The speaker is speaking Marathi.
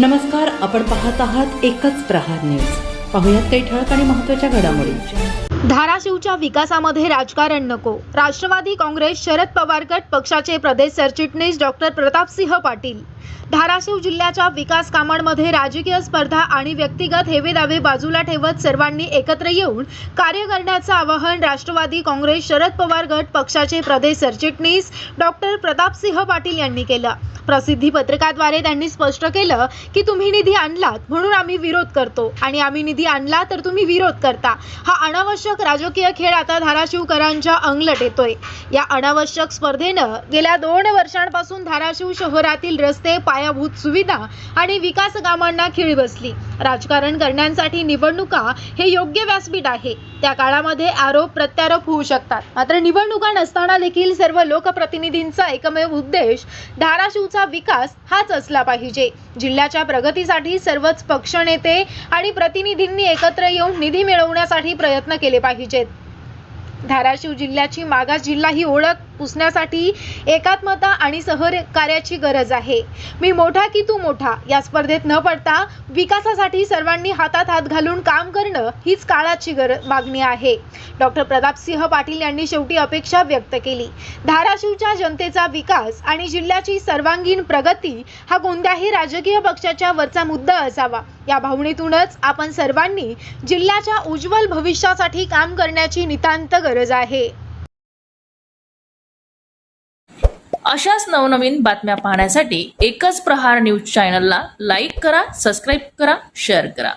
नमस्कार आपण पाहत आहात एकच प्रहार न्यूज. पाहुयात काही ठळक आणि महत्त्वाच्या घडामोडी. धाराशिवच्या विकासामध्ये राजकारण नको. राष्ट्रवादी काँग्रेस शरद पवार गट पक्षाचे प्रदेश सरचिटणीस डॉक्टर प्रतापसिंह पाटील. धाराशिव जिल्ह्याच्या विकास कामांमध्ये राजकीय स्पर्धा आणि व्यक्तिगत हेवेदावे बाजूला ठेवत सर्वांनी एकत्र येऊन कार्य करण्याचं आवाहन राष्ट्रवादी काँग्रेस शरद पवार गट पक्षाचे प्रदेश सरचिटणीस डॉक्टर प्रतापसिंह पाटील यांनी केलं. प्रसिद्धी पत्रकाद्वारे त्यांनी स्पष्ट केलं की तुम्ही निधी आणलात म्हणून आम्ही विरोध करतो. आणि आम्ही निधी आणला तर तुम्ही विरोध करता. हा अनावश्यक राजकीय खेळ आता धाराशिवकरांच्या अंगलट येतोय. या अनावश्यक स्पर्धेनं गेल्या दोन वर्षांपासून धाराशिव शहरातील रस्ते पायाभूत सुविधा आणि विकास कामांना खिळ बसली. राजकारण करण्यासाठी निवडणुका हे योग्य व्यासपीठ आहे. त्या काळामध्ये आरोप प्रत्यारोप होऊ शकतात. मात्र निवडणुका नसताना देखील सर्व लोकप्रतिनिधींचा एकमेव उद्देश धाराशिवचा विकास हाच असला पाहिजे. जिल्ह्याच्या प्रगतीसाठी सर्वच पक्षनेते आणि प्रतिनिधींनी एकत्र येऊन निधी मिळवण्यासाठी प्रयत्न केले पाहिजेत. धाराशिव जिल्ह्याची मागास जिल्हा ही ओळख पुसण्यासाठी एकात्मता आणि सहकार्याची गरज आहे. मी मोठा की तू मोठा? या स्पर्धेत न पडता विकासासाठी सर्वांनी हातात हात घालून काम करणं हीच काळाची गरज मागणी आहे. डॉक्टर प्रतापसिंह पाटील यांनी शेवटी अपेक्षा व्यक्त केली. धाराशिवच्या जनतेचा विकास आणि जिल्ह्याची सर्वांगीण प्रगती हा कोणत्याही राजकीय पक्षाच्या वरचा मुद्दा असावा. या भावनेतूनच आपण सर्वांनी जिल्ह्याच्या उज्ज्वल भविष्यासाठी काम करण्याची नितांत गरज आहे. अशाच नवनवीन बातम्या पाहण्यासाठी एकच प्रहार न्यूज चॅनलला लाईक करा सबस्क्राईब करा शेअर करा.